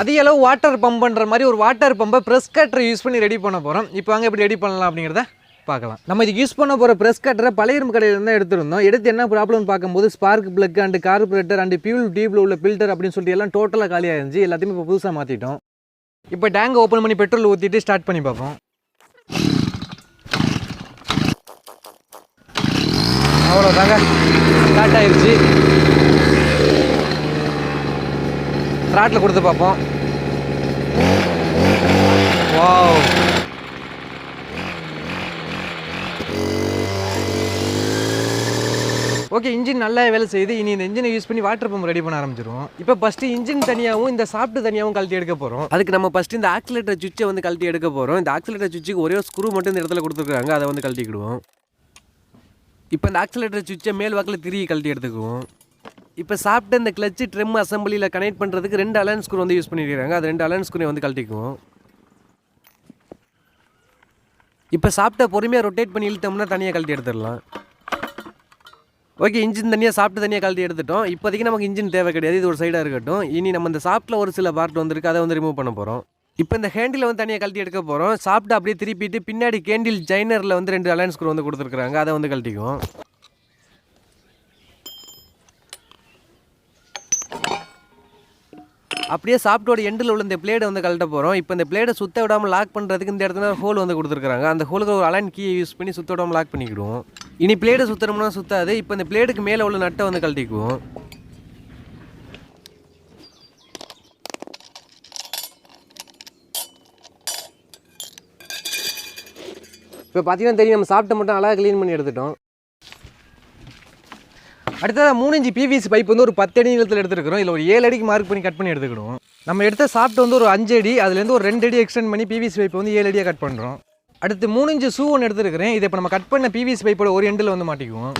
அதிக அளவு water pump பண்ணுற மாதிரி ஒரு வாட்டர் பம்பை ப்ரெஸ் கட்டரை யூஸ் பண்ணி ரெடி பண்ண போகிறோம் இப்போ அங்கே எப்படி ரெடி பண்ணலாம் அப்படிங்கிறத பார்க்கலாம். நம்ம இதுக்கு யூஸ் பண்ண போகிற ப்ரெஸ் கட்டரை பழைய இரும்பு கடையில் தான் எடுத்திருந்தோம். எடுத்து என்ன ப்ராப்ளம் பார்க்கும்போது spark plug and carburettor and fuel டியூப்ல உள்ள ஃபில்டர் அப்படின்னு சொல்லிட்டு எல்லாம் டோட்டலாக காலியாக இருந்துச்சு எல்லாத்தையுமே இப்போ புதுசாக மாற்றிட்டோம் இப்போ டேங்க் ஓப்பன் பண்ணி பெட்ரோல் ஊற்றிட்டு ஸ்டார்ட் பண்ணி பார்ப்போம். அவ்வளோதாங்க ஸ்டார்ட் ஆயிடுச்சு ட்ராட்டில் கொடுத்து பார்ப்போம். வா ஓகே இன்ஜின் நல்லா வேலை செய்யுது. இனி இந்த இன்ஜினை யூஸ் பண்ணி வாட்டர் பம்ப் ரெடி பண்ண ஆரம்பிச்சிருவோம். இப்போ ஃபஸ்ட்டு இன்ஜின் தனியாகவும் இந்த சாப்பிட்டு தனியாகவும் கழட்டி எடுக்க போகிறோம் அதுக்கு நம்ம ஃபஸ்ட்டு இந்த ஆக்சிலேட்டர் சுவிட்சை வந்து கழட்டி எடுக்க போகிறோம் இந்த ஆக்சிலேட்டர் சுவிட்சுக்கு ஒரே ஸ்க்ரூ மட்டும் இந்த இடத்துல கொடுத்துருக்காங்க. அதை வந்து கழட்டிக்கிடுவோம். இப்போ இந்த ஆக்சிலேட்டர் சுவிட்சை மேல் வாக்கில் திரும்பி கழட்டி எடுத்துக்குவோம். இப்போ சாப்பிட்டு இந்த கிளச்சு ட்ரிம் அசம்பிளியில் கனெக்ட் பண்ணுறதுக்கு ரெண்டு அலைன்ஸ் ஸ்க்ரூ வந்து யூஸ் பண்ணியிருக்காங்க அது ரெண்டு அலைன் ஸ்க்ரூ வந்து கழட்டிக்குவோம். இப்போ சாப்பிட்ட பொறுமையாக ரொட்டேட் பண்ணி இழுத்தோம்னா தனியாக கழட்டி எடுத்துடலாம். ஓகே இன்ஜின் தனியாக சாப்பிட்டு தனியாக கழட்டி எடுத்துட்டோம். இப்போதைக்கு நமக்கு இன்ஜின் தேவை கிடையாது. இது ஒரு சைடாக இருக்கட்டும். இனி நம்ம இந்த சாப்பிட்டில் ஒரு சில பார்ட் வந்திருக்கு அதை வந்து ரிமூவ் பண்ண போகிறோம் இப்போ இந்த ஹேண்டில் வந்து தனியாக கழட்டி எடுக்க போகிறோம் சாப்பிட்டு அப்படியே திருப்பிட்டு பின்னாடி கேண்டில் ஜைனரில் வந்து ரெண்டு அலைன்ஸ் ஸ்க்ரூ வந்து கொடுத்துருக்குறாங்க. அதை வந்து கழட்டிக்குவோம். அப்படியே சாப்பிட்டோட எண்டில் உள்ள இந்த பிளேடை வந்து கலட்ட போகிறோம் இப்போ இந்த பிளேடை சுத்த விடாமல் லாக் பண்ணுறதுக்கு இந்த இடத்துல ஹோல் வந்து கொடுத்துருக்காங்க அந்த ஹோலுக்கு ஒரு அலைன் கீயை யூஸ் பண்ணி சுத்த விடாமல் லாக் பண்ணிக்கிடுவோம். இனி பிளேடை சுத்தணும்னா சுத்தாது. இப்போ இந்த பிளேடுக்கு மேலே உள்ள நட்டை வந்து கழட்டிக்குவோம். இப்போ பார்த்தீங்கன்னா தெரியும் நம்ம சாப்பிட்ட மட்டும் அழகாக க்ளீன் பண்ணி எடுத்துட்டோம். அடுத்ததாக மூணு இஞ்சி பிவிசி பைப் வந்து ஒரு பத்து அடி நிலத்தில் எடுத்துருக்கிறோம். இல்லை ஒரு ஏழு அடிக்கு மார்க் பண்ணி கட் பண்ணி எடுத்துக்கிடுவோம். நம்ம எடுத்த சாப்பிட்டு வந்து ஒரு அஞ்சு அடி அதுலேருந்து ஒரு ரெண்டு அடி எக்ஸ்டெண்ட் பண்ணி பிவிசி பைப் வந்து ஏழு அடியாக கட் பண்ணுறோம் அடுத்து மூணு இன்ச்சு ஷூ ஒன்று எடுத்துருக்கிறேன். இதை இப்போ நம்ம கட் பண்ண பிவிசி பைப்போட ஒரு எண்டில் வந்து மாட்டிக்குவோம்.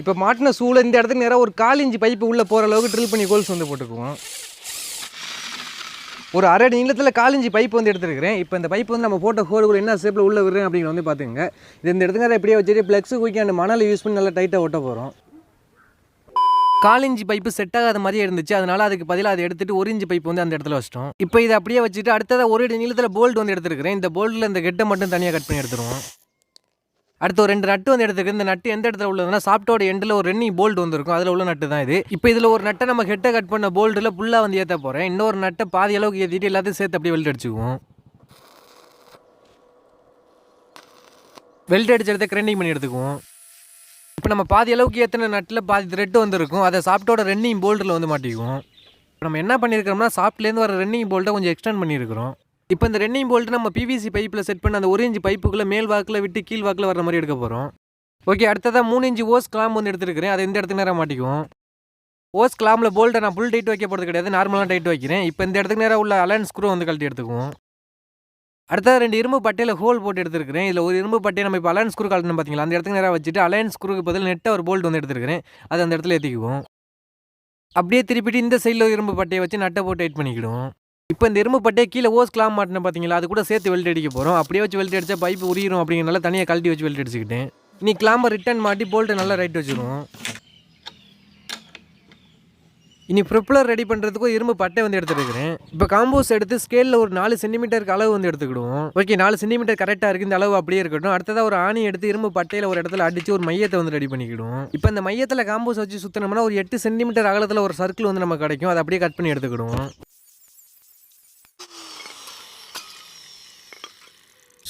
இப்போ மாட்டின ஷூவில் இந்த இடத்துக்கு நேராக ஒரு கால் இஞ்சி பைப்பு உள்ளே போகிற அளவுக்கு ட்ரில் பண்ணி கோல்ஸ் வந்து போட்டுக்குவோம். ஒரு அரை அடி நீளத்தில் காலிஞ்சி பைப் வந்து எடுத்துருக்கிறேன். இப்போ இந்த பைப் வந்து நம்ம போட்ட ஹோலுக்குள்ள என்ன ஷேப்பில் உள்ளே விடுறேன் அப்படிங்கிற வந்து பார்த்துங்க இது இந்த இடத்துக்கு எப்படியே வச்சுட்டு ப்ளக்ஸு குயிக்கி அந்த மணலை யூஸ் பண்ணி நல்லா டைட்டாக ஒட்ட போகிறோம் காலிஞ்சி பைப்பு செட் ஆகாத மாதிரியே இருந்துச்சு. அதனால அதுக்கு பதிலாக அதை எடுத்துட்டு ஒரு இஞ்சி பைப் வந்து அந்த இடத்துல வச்சிட்டோம். இப்போ இதை அப்படியே வச்சுட்டு அடுத்ததாக ஒரு அடி நீளத்தில் போல்ட் வந்து எடுத்துருக்கிறேன். இந்த போல்ட்டில் இந்த கெட்டை மட்டும் தனியாக கட் பண்ணி எடுத்துருவோம். அடுத்து ஒரு ரெண்டு நட்டு வந்து எடுத்துருக்கு இந்த நட்டு எந்த இடத்துல உள்ளதுன்னா சாப்பிட்டோட எண்டில் ஒரு ரென்னி போல்ட் வந்துருக்கும். அதில் உள்ள நட்டு தான் இது. இப்போ இதில் ஒரு நட்டை நம்ம ஹெட்டை கட் பண்ண போல்ட்டில் ஃபுல்லாக வந்து ஏற்ற போகிறேன் இன்னொரு நட்டை பாதி அளவுக்கு ஏற்றிட்டு எல்லாத்தையும் சேர்த்து அப்படியே வெல்ட் அடிச்சுக்குவோம். வெல்ட் அடிச்ச எடுத்து கிரைண்டிங் பண்ணி எடுத்துக்குவோம். இப்போ நம்ம பாதி அளவுக்கு ஏற்றின நட்டில் பாதி த்ரெட்டு வந்துருக்கும். அதை சாப்பிட்டோட ரன்னிங் போல்ட்டில் வந்து மாட்டிக்குவோம். இப்போ நம்ம என்ன பண்ணியிருக்கிறோம்னா சாஃப்ட்லேருந்து வர ரன்னிங் போல்ட்டை கொஞ்சம் எக்ஸ்டெண்ட் பண்ணியிருக்கிறோம் இப்போ இந்த ரன்னிங் போல்ட்டு நம்ம பிவிசி பைப்பில் செட் பண்ண அந்த ஒரு இன்ச்சு பைப்புக்குள்ளே மேல் வாக்கில் விட்டு கீழ் வாக்கில் வர மாதிரி எடுக்க போகிறோம் ஓகே அடுத்ததாக மூணு இன்ச்சு ஓஸ் கிளாம் வந்து எடுத்துருக்கிறேன். அதை இந்த இடத்துக்கு நேரம் மாட்டிக்குவோம். ஓஸ் கிளாமில் போல்ட்டை நான் ஃபுல் டைட் வைக்க போகிறது கிடையாது. நார்மலாக டைட் வைக்கிறேன். இப்போ இந்த இடத்துக்கு நேரம் உள்ள அலைன் ஸ்க்ரூ வந்து கழட்டி எடுத்துக்குவோம். அடுத்தது ரெண்டு இரும்பு பட்டையில் ஹோல் போட்டு எடுத்துருக்கிறேன். இதில் ஒரு இரும்பு பட்டையை நம்ம இப்போ அலையன்ஸ் ஸ்க்ரூ கழட்டணும் பார்த்தீங்களா அந்த இடத்துக்கு நேராக வச்சுட்டு அலையன்ஸ் குருக்கு பதில் நெட்டை ஒரு போல்ட் வந்து எடுத்துருக்கிறேன். அது அந்த இடத்துல ஏற்றிக்குவோம் அப்படியே திருப்பிட்டு இந்த சைடில் ஒரு இரும்பு பட்டையை வச்சு நட்டை போட்டு டைட் பண்ணிக்கிடுவோம். இப்போ இந்த இரும்பு பட்டையை கீழே ஓஸ் கிளாம் மாட்டினேன் பார்த்தீங்களா அது கூட சேர்த்து வெல்ட் அடிக்க போகிறோம் அப்படியே வச்சு வெல்ட் அடித்தா பைப் உரியிடும் அப்படிங்கிறனால தனியாக கழட்டி வச்சு வெல்ட் அடிச்சுக்கிட்டேன். இனி கிளாம்பை ரிட்டர்ன் மாட்டி போல்ட்டு நல்லா ரைட் வச்சுருவோம். இனி ப்ரிப்பலர் ரெடி பண்ணுறதுக்கும் இரும்பு பட்டை வந்து எடுத்துருக்கிறேன் இப்போ காம்போஸ் எடுத்து ஸ்கேலில் ஒரு நாலு சென்டிமீட்டருக்கு அளவு வந்து எடுத்துக்கிடுவோம். ஓகே நாலு சென்டிமீட்டர் கரெக்டாக இருக்குது இந்த அளவு அப்படியே இருக்கட்டும். அடுத்ததாக ஒரு ஆணி எடுத்து இரும்பு பட்டையில் ஒரு இடத்துல அடித்து ஒரு மையத்தை வந்து ரெடி பண்ணிக்கிடுவோம். இப்போ இந்த மையத்தில் காம்போஸ் வச்சு சுற்றினோம்னா ஒரு எட்டு சென்டிமீட்டர் அகலத்தில் ஒரு சர்க்கிள் வந்து நம்ம கிடைக்கும். அதை அப்படியே கட் பண்ணி எடுத்துக்கிடுவோம்.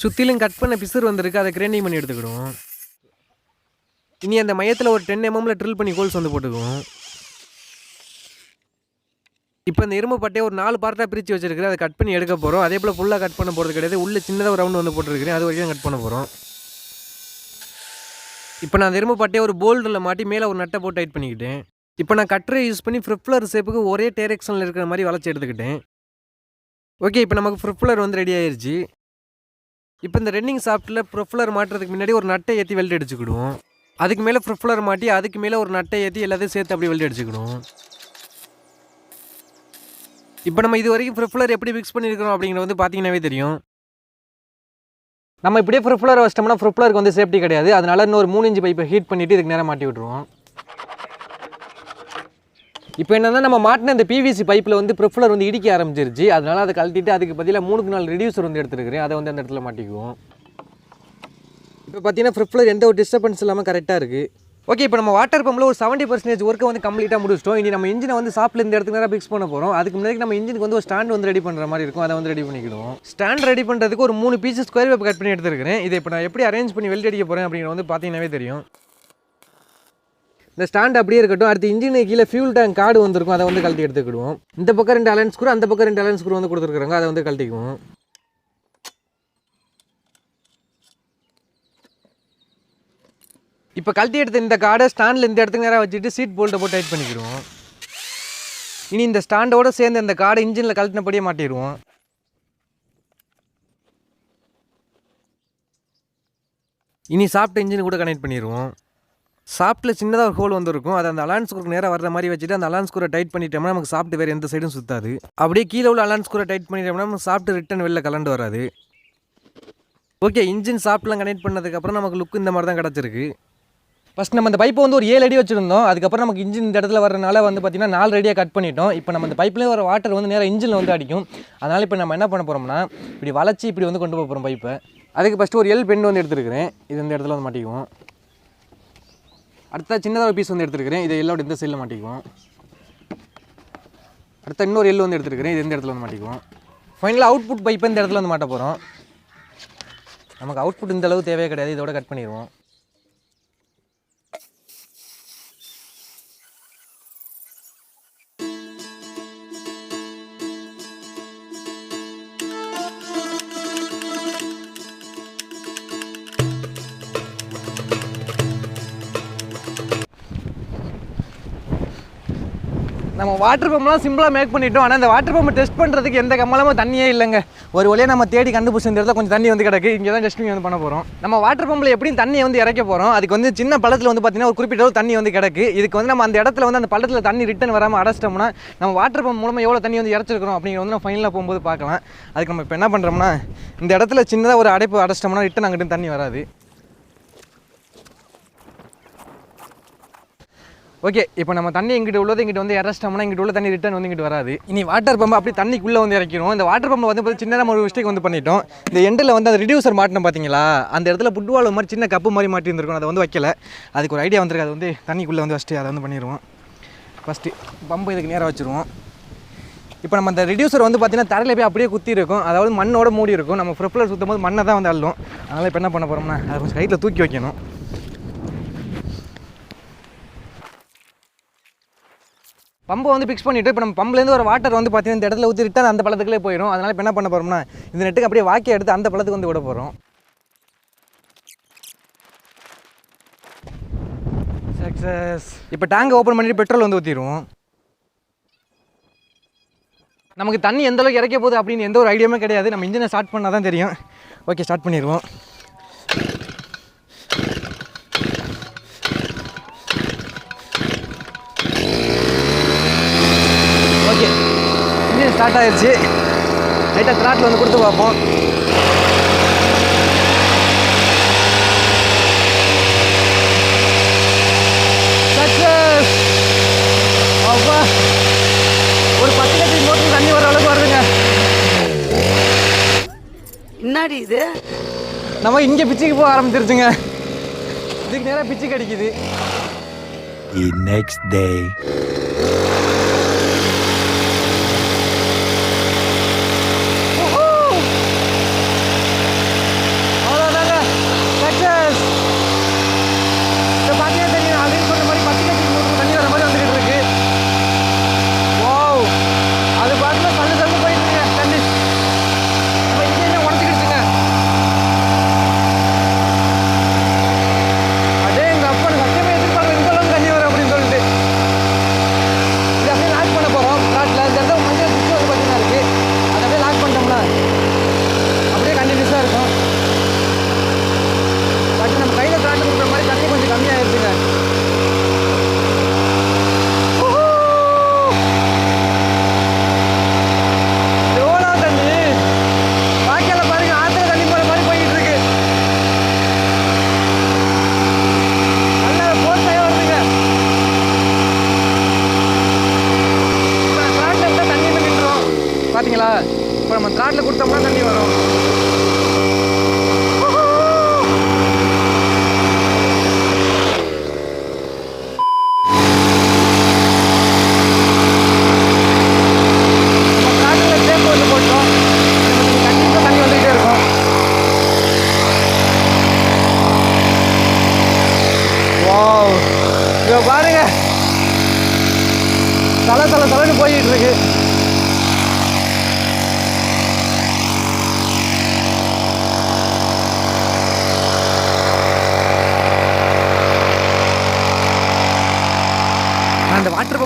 சுற்றிலும் கட் பண்ண பிசர் வந்திருக்கு. அதை கிரைண்டிங் பண்ணி எடுத்துக்கிடுவோம். இனி அந்த மையத்தில் ஒரு டென் எம்எம்ல ட்ரில் பண்ணி கோல்ஸ் வந்து போட்டுக்குவோம். இப்போ இந்த இரும்பு பட்டையை ஒரு நாலு பார்ட்டாக பிரித்து வச்சிருக்கிறேன். அதை கட் பண்ணி எடுக்க போகிறோம் அதே போல் ஃபுல்லாக கட் பண்ண போகிறது கிடையாது. உள்ளே சின்னதாக ஒரு ரவுண்ட் வந்து போட்டிருக்கிறேன். அது வரைக்கும் கட் பண்ண போகிறோம் இப்போ நான் அந்த இரும்பு பட்டையை ஒரு போல்டில் மாட்டி மேலே ஒரு நட்டை போட்டு டைட் பண்ணிக்கிட்டேன். இப்போ நான் கட்டரை யூஸ் பண்ணி ஃப்ரிப்ளர் ஷேப்புக்கு ஒரே டேரெக்ஷனில் இருக்கிற மாதிரி வளைச்சி எடுத்துக்கிட்டேன். ஓகே இப்போ நமக்கு ஃப்ரிப்ளர் வந்து ரெடி ஆயிடுச்சு இப்போ இந்த ரன்னிங் சாஃப்ட்டில் ப்ரொஃப்ளர் மாட்டுறதுக்கு முன்னாடி ஒரு நட்டை ஏற்றி வெல்ட் அடிச்சுக்கிடுவோம். அதுக்கு மேலே ப்ரொஃப்ளர் மாட்டி அதுக்கு மேலே ஒரு நட்டை ஏற்றி எல்லாத்தையும் சேர்த்து அப்படியே வெல்ட் அடிச்சுக்கிடுவோம். இப்போ நம்ம இது வரைக்கும் ஃப்ரிஃப்ளர் எப்படி மிக்ஸ் பண்ணியிருக்கிறோம் அப்படிங்கிறது வந்து பார்த்தீங்கன்னாவே தெரியும். நம்ம இப்படியே ப்ரிஃப்ளர் வச்சிட்டோம்னா ஃப்ரிஃப்ளருக்கு வந்து சேஃப்டி கிடையாது. அதனால இன்னொரு மூணு இன்ச்சு பைப்பை ஹீட் பண்ணிவிட்டு இதுக்கு நேரம் மாட்டி விட்ருவோம் இப்போ என்னன்னா நம்ம மாட்டின இந்த பிவிசி பைப்பில் வந்து ப்ரிஃப்ளர் வந்து இடிக்க ஆரம்பிச்சிருச்சு. அதனால் அதை கழட்டிட்டு அதுக்கு பதிலாக மூணுக்கு நாலு ரிடியூசர் வந்து எடுத்துருக்கிறேன். அதை வந்து அந்த இடத்துல மாட்டிக்குவோம். இப்போ பார்த்தீங்கன்னா ஃப்ரிஃப்ளர் எந்த ஒரு டிஸ்டர்பன்ஸ் இல்லாமல் கரெக்டாக இருக்குது ஓகே இப்போ நம்ம வாட்டர் பம்பில் ஒரு செவன்ட்டி பர்சன்டேஜ் ஒர்க்கை வந்து கம்ப்ளீட்டாக முடிச்சிட்டோம். இனி நம்ம இன்ஜினை வந்து ஷாப்பில் இந்த இடத்துக்கு நேரம் ஃபிக்ஸ் பண்ண போகிறோம் அதுக்கு முன்னாடி நம்ம இன்ஜினுக்கு வந்து ஒரு ஸ்டாண்ட் வந்து ரெடி பண்ணுற மாதிரி இருக்கும். அதை வந்து ரெடி பண்ணிக்கிடுவோம். ஸ்டாண்ட் ரெடி பண்ணுறதுக்கு ஒரு மூணு பீஸ் ஸ்கொயர் வேப் கட் பண்ணி எடுத்துருக்கிறேன். இதை இப்போ நான் எப்படி அரேஞ்ச் பண்ணி வெல்ட் அடிக்க போகிறேன் அப்படிங்கிற வந்து பார்த்தீங்கன்னாவே தெரியும். இந்த ஸ்டாண்ட் அப்படியே இருக்கட்டும். அடுத்து இன்ஜினுக்கு கீழே ஃபியூல் டேங்க் கார்டு வந்திருக்கும். அதை வந்து கழட்டி எடுத்துக்கிடுவோம். இந்த பக்கம் ரெண்டு அலன்ஸ் ஸ்க்ரூ அந்த பக்கம் ரெண்டு அலன்ஸ் ஸ்க்ரூ வந்து கொடுத்துருக்காங்க அதை வந்து கழட்டிக்குவோம். இப்போ கழட்டி எடுத்த இந்த கார்டை ஸ்டாண்டில் இந்த இடத்துக்கு நேராக வச்சுட்டு சீட் போல்ட்டை போட்டு டைட் பண்ணிக்கிடுவோம் இனி இந்த ஸ்டாண்டோட சேர்ந்து இந்த கார்டை இன்ஜினில் கழட்டினபடியே மாட்டிடுவோம். இனி சாப்பிட்ட இன்ஜின் கூட கனெக்ட் பண்ணிடுவோம் சாப்பிட்டில் சின்னதாக ஒரு ஹோல் வந்துருக்கும். அது அந்த அலான்ஸ் ஸ்க்ரூக்கு நேராக வர்ற மாதிரி வச்சுட்டு அந்த அலான்ஸ் ஸ்க்ரூரை டைட் பண்ணிட்டோம்னா நமக்கு சாப்பிட்டு வேறு எந்த சைடும் சுத்தாது. அப்படியே கீழே உள்ள அலான்ஸ் ஸ்க்ரூரை டைட் பண்ணிட்டோம்னா நம்ம சாப்பிட்டு ரிட்டன் வெளில கலண்டு வராது. ஓகே இன்ஜின் சாப்பிட்லாம் கனெக்ட் பண்ணதுக்கப்புறம் நமக்கு லுக் இந்த மாதிரி தான் கிடச்சிருக்கு. ஃபஸ்ட் நம்ம இந்த பைப்பை வந்து ஒரு ஏழு அடி வச்சுருந்தோம். அதுக்கப்புறம் நமக்கு இன்ஜின் இந்த இடத்துல வரனால வந்து பார்த்திங்கன்னா நாலு அடியாக கட் பண்ணிட்டோம். இப்போ நம்ம இந்த பைப்லேயே வர வாட்டர் வந்து நேராக இன்ஜினில் வந்து அடிக்கும். அதனால் இப்போ நம்ம என்ன பண்ண போகிறோம்னா இப்படி வளைச்சி இப்படி வந்து கொண்டு போக போகிறோம் பைப்பை அதுக்கு ஃபஸ்ட்டு ஒரு எல் பெண்டு வந்து எடுத்துருக்கிறேன். இது இந்த இடத்துல வந்து மாட்டிக்குவோம். அடுத்த சின்னதாக ஒரு பீஸ் வந்து எடுத்துருக்கிறேன். இதை எல்லோட இந்த சைடில் மாட்டிக்குவோம். அடுத்த இன்னொரு எல் வந்து எடுத்துருக்கிறேன். இது இந்த இடத்துல வந்து மாட்டிக்குவோம். ஃபைனலாக அவுட்புட் பைப்பை இந்த இடத்துல வந்து மாட்ட போகிறோம் நமக்கு அவுட்புட் இந்த அளவு தேவையே கிடையாது. இதோட கட் பண்ணிடுவோம். நம்ம வாட்டர் பம்ப்லாம் சிம்பிளாக மேக் பண்ணிட்டோம். ஆனால் இந்த வாட்டர் பம்ப் டெஸ்ட் பண்ணுறதுக்கு எந்த கம்மலமும் தண்ணியே இல்லைங்க. ஒரு வழியாக நம்ம தேடி கண்டுபிடிச்ச இடத்துல கொஞ்சம் தண்ணி வந்து கிடக்கு. இங்கே தான் டெஸ்டிங் வந்து பண்ண போகிறோம் நம்ம வாட்டர் பம்பில் எப்படியும் தண்ணியை வந்து இறக்க போகிறோம் அதுக்கு வந்து சின்ன பள்ளத்தில் வந்து பார்த்தீங்கன்னா ஒரு குறிப்பிட்ட அளவு தண்ணி வந்து கிடக்கு. இதுக்கு வந்து நம்ம அந்த இடத்துல வந்து அந்த பள்ளத்தில் தண்ணி ரிட்டன் வராமல் அடைச்சிட்டோம்னா நம்ம வாட்டர் பம்ப் மூலமாக எவ்வளோ தண்ணி வந்து இறச்சிருக்கிறோம் அப்படிங்கிறது வந்து நம்ம ஃபைனலாக போகும்போது பார்க்கலாம். அதுக்கு நம்ம இப்போ என்ன பண்ணுறோம்னா இந்த இடத்துல சின்னதாக ஒரு அடைப்பு அடைச்சிட்டோம்னா ரிட்டன் அங்கிட்டு தண்ணி வராது. ஓகே இப்போ நம்ம தண்ணி இங்கிட்ட உள்ளது இங்கிட்ட வந்து இறச்சிட்டோம்னா இங்கிட்ட உள்ள தண்ணி ரிட்டர்ன் வந்து இங்கிட்டு வராது. இனி வாட்டர் பம்ப் அப்படி தண்ணிக்குள்ளே வந்து இறக்கணும் இந்த வாட்டர் பம்ப் வந்து சின்ன சின்னதாக ஒரு மிஸ்டேக் வந்து பண்ணிட்டோம். இந்த எண்டில் வந்து அந்த ரிடியூசர் மாட்டினோம் பார்த்தீங்களா அந்த இடத்துல புட்வால் மாதிரி சின்ன கப்பு மாதிரி மாட்டி இருந்திருக்கும் அதை வந்து வைக்கல. அதுக்கு ஒரு ஐடியா வந்திருக்கு. அது வந்து தண்ணிக்குள்ளே வந்து ஃபஸ்ட்டு அதை வந்து பண்ணிடுவோம் ஃபஸ்ட்டு பம்பு இதுக்கு நேராக வச்சுருவோம். இப்போ நம்ம அந்த ரிடியூசர் வந்து பார்த்திங்கன்னா தரையில் போய் அப்படியே குத்தி இருக்கும் அதாவது மண்ணோட மூடி இருக்கும் நம்ம ப்ரிஃபலர் சுற்றும் போது மண்ணை தான் வந்து அள்ளும். அதனால் இப்போ என்ன பண்ண போகிறோம்னா அதை கொஞ்சம் கைட்டில் தூக்கி வைக்கணும். பம்பை வந்து ஃபிக்ஸ் பண்ணிவிட்டு இப்போ நம்ம பம்ப்லேருந்து ஒரு வாட்டர் வந்து பார்த்தீங்கன்னா இந்த இடத்துல ஊற்றி ரிட்டர்ன் அந்த பழத்துக்குள்ளே போயிடும் அதனால் இப்போ என்ன பண்ண போகிறோம்னா இந்த நெட்டுக்கு அப்படியே வாக்கி எடுத்து அந்த பழத்துக்கு வந்து விட போகிறோம் சக்ஸஸ் இப்போ டேங்கை ஓப்பன் பண்ணிட்டு பெட்ரோல் வந்து ஊற்றிடுவோம் நமக்கு தண்ணி எந்தளவுக்கு இறக்க போகுது அப்படின்னு எந்த ஒரு ஐடியாவுமே கிடையாது. நம்ம இன்ஜினை ஸ்டார்ட் பண்ணால் தான் தெரியும். ஓகே ஸ்டார்ட் பண்ணிடுவோம் ஓகே இன்ஜின் ஸ்டார்ட் ஆயிடுச்சு லைட்டாக த்ராட்டில் வந்து கொடுத்து பார்ப்போம். சக்ஸஸ் அப்பா. ஒரு பத்து லட்சம் மோட்டர் தண்ணி வர அளவுக்கு வருதுங்க. என்னடி இது? நம்ம இங்கே பிச்சுக்கு போக ஆரம்பிச்சிருச்சுங்க. இதுக்கு நேராக பிச்சு கடிக்குது The next day.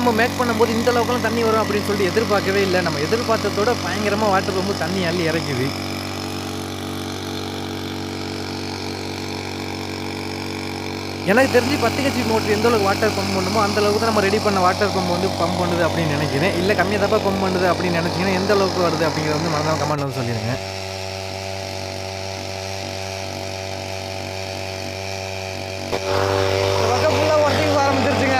நம்ம மேக் பண்ணும்போது இந்த அளவுக்குலாம் தண்ணி வரும் அப்படின்னு சொல்லிட்டு எதிர்பார்க்கவே இல்லை. நம்ம எதிர்பார்த்ததோட பயங்கரமாக வாட்டர் பம்பு தண்ணி அள்ளி இறக்குது. எனக்கு தெரிஞ்சு பத்து கட்சி மோட்டர் எந்த அளவுக்கு வாட்டர் பம்ப் பண்ணுமோ அந்த அளவுக்கு தான் நம்ம ரெடி பண்ண வாட்டர் பம்ப் வந்து பம்ப் பண்ணுது அப்படின்னு நினைக்கிறேன். இல்லை கம்மியாக தப்பாக பம்ப் பண்ணுது அப்படின்னு நினச்சிங்கன்னா எந்த அளவுக்கு வருது அப்படிங்கிறத வந்து மனதாக கமெண்ட் வந்து சொல்லிடுங்க you பக்கம் ஃபுல்லாக ஒர்க்கிங் ஆரம்பிச்சிருச்சுங்க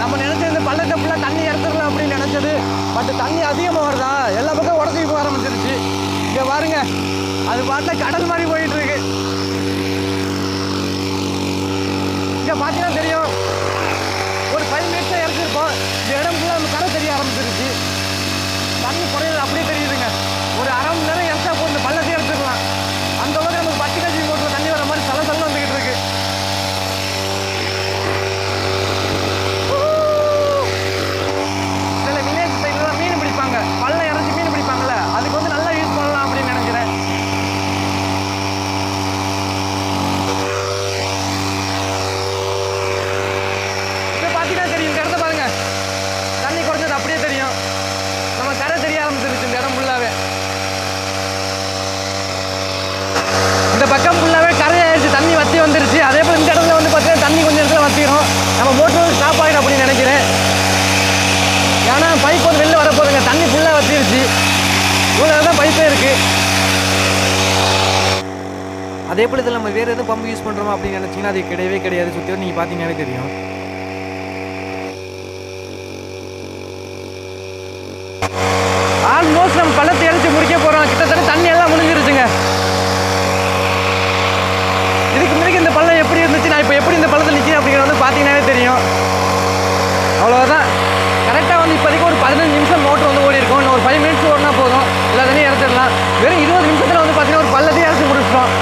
நம்ம நினைச்சது இந்த பள்ளத்தை ஃபுல்லாக தண்ணி இறத்துடலாம் அப்படின்னு நினைச்சது தண்ணி அதிகமாக வருதா? எல்லா பக்கம் உடச்சி போக ஆரம்பிச்சிருச்சு. இங்கே பாருங்க அது பார்த்தா கடல் மாதிரி போயிட்டுருக்கு இங்கே பார்த்தீங்கன்னா தெரியும் ஒரு ஃபைவ் மினிட்ஸ் இறக்கிருப்போம் இந்த இடம் ஃபுல்லாக நம்ம கடை தெரிய ஆரம்பிச்சிருச்சு தண்ணி குறையிறது அப்படியே தெரியுதுங்க ஒரு அரை மணி நேரம் இறச்சா போதும் இந்த பள்ளத்தை எடுத்துக்கலாம் அந்த அளவுக்கு நமக்கு பத்து கட்சி மோட்டில் தண்ணி வர மாதிரி சல சல வந்துக்கிட்டு இருக்கு சில வில்லேஜ் சைட்லாம் மீன் பிடிப்பாங்க பள்ளம் இறச்சி மீன் பிடிப்பாங்கல்ல அதுக்கு வந்து நல்லா யூஸ் பண்ணலாம் அப்படின்னு நினைக்கிறேன் இப்போ பார்த்தீங்கன்னா தெரியும் இந்த இடத்த பாருங்க தண்ணி குறைஞ்சது அப்படியே தெரியும் நம்ம கரை தெரிய ஆரம்பிச்சிருச்சு இந்த இடம் ஃபுல்லாகவே இந்த பக்கம் ஃபுல்லாகவே கரையாயிருச்சு தண்ணி வத்தி வந்துருச்சு அதே போல் இந்த இடத்துல வந்து பார்த்தீங்கன்னா தண்ணி கொஞ்சம் இடத்துல வத்திரும் நம்ம மோட்டர் ஸ்டாப் ஆகிடும் அப்படின்னு நினைக்கிறேன் ஏன்னா பைப் வந்து வெளில வர போதுங்க தண்ணி ஃபுல்லாக வத்திருச்சு இவ்வளோ தான் பைப்பே இருக்குது அதே போல் இதில் நம்ம வேறு எதுவும் பம்பு யூஸ் பண்ணுறோமா அப்படின்னு நினச்சிங்கன்னா அது கிடையவே கிடையாது. சுற்றி நீங்கள் பார்த்தீங்கன்னாலே தெரியும். ஆல்மோஸ்ட் நம்ம பள்ளத்தை இறைச்சி முடிக்க போகிறோம் கிட்டத்தட்ட தண்ணி எல்லாம் முடிஞ்சிருச்சுங்க. இதுக்கு முன்னாடி இந்த பள்ளம் எப்படி இருந்துச்சு நான் இப்போ எப்படி இந்த பள்ளத்தில் நிற்கிறேன் அப்படிங்கிறது வந்து பார்த்தீங்கன்னாலே தெரியும். அவ்வளோதான் கரெக்டாக வந்து இப்போதைக்கு ஒரு பதினஞ்சு நிமிஷம் மோட்டர் வந்து ஓடி இருக்கும் இன்னும் ஒரு ஃபைவ் மினிட்ஸ் ஓடினா போதும். எல்லா தண்ணியும் இறச்சிடலாம் வெறும் இருபது நிமிஷம் வந்து பார்த்தீங்கன்னா ஒரு பள்ளத்தையும் இறச்சி முடிச்சிட்டோம்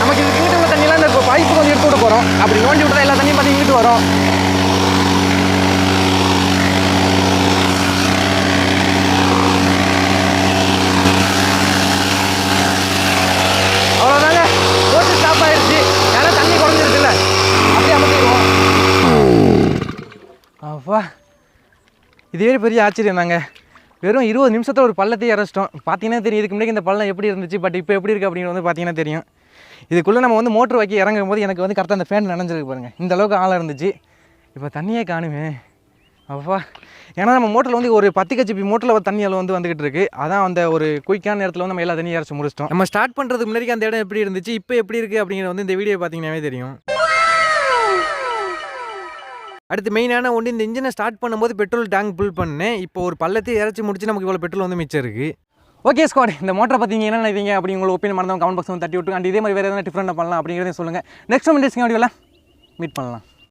நமக்கு இதுக்கு இங்கிட்டு உள்ள தண்ணியெல்லாம் இந்த பைப்பு வரும். அப்படி நோண்டி விட்டா எல்லா தண்ணியும் பார்த்து இங்கிட்டு வரும். அவ்வளோதாங்க ஓட்டு ஸ்டாப் ஆயிடுச்சு ஏன்னா தண்ணி குறைஞ்சிருச்சுல்ல அப்படியே அப்பா இதே பெரிய ஆச்சரியம் தாங்க. வெறும் இருபது நிமிஷத்தில் ஒரு பள்ளத்தையே இறச்சிட்டோம் பார்த்தீங்கன்னா தெரியும் இதுக்கு முன்னாடி இந்த பள்ளம் எப்படி இருந்துச்சு பட் இப்போ எப்படி இருக்குது அப்படின்னு வந்து பார்த்தீங்கன்னா தெரியும். இதுக்குள்ளே நம்ம வந்து மோட்டர் வைக்க இறங்கும் போது எனக்கு வந்து கரெக்டாக அந்த ஃபேன் நினைஞ்சிருக்கு பாருங்கள் இந்த அளவுக்கு ஆளாக இருந்துச்சு. இப்போ தண்ணியே காணுமே. அப்பா. ஏன்னா நம்ம மோட்டரில் வந்து ஒரு பத்து கச்சிபி மோட்டரில் தண்ணி அளவு வந்து வந்துகிட்டு இருக்கு. அதான் அந்த ஒரு குயிக்கான நேரத்தில் வந்து நம்ம எல்லா தண்ணியும் இறச்சி முடிச்சிட்டோம். நம்ம ஸ்டார்ட் பண்ணுறதுக்கு முன்னாடி அந்த இடம் எப்படி இருந்துச்சு? இப்போ எப்படி இருக்குது அப்படிங்கிறது வந்து இந்த வீடியோ பார்த்தீங்கன்னாவே தெரியும். அடுத்து மெயினான ஒன்று இந்த இன்ஜினை ஸ்டார்ட் பண்ணும்போது பெட்ரோல் டேங்க் ஃபுல் பண்ணேன். இப்போ ஒரு பள்ளத்தை இறச்சி முடிச்சு நமக்கு இவ்வளோ பெட்ரோல் வந்து மிச்சம் இருக்குது ஓகே ஸ்குவாட் இந்த மோட்டரை பற்றி நீங்கள் என்ன நினைக்கிறீங்க அப்படி உங்களுக்கு ஒப்பீனியன் மறந்தவங்க கமெண்ட் பாக்ஸ் வந்து தட்டி விட்டு அண்ட் இதே மாதிரி வேறு எதனா டிஃப்ரெண்ட் பண்ணலாம் அப்படிங்கிறதையும் சொல்லுங்கள் நெக்ஸ்ட் டைம் இன்ட்ரெஸ்டிங் வீடியோவில் மீட் பண்ணலாம்.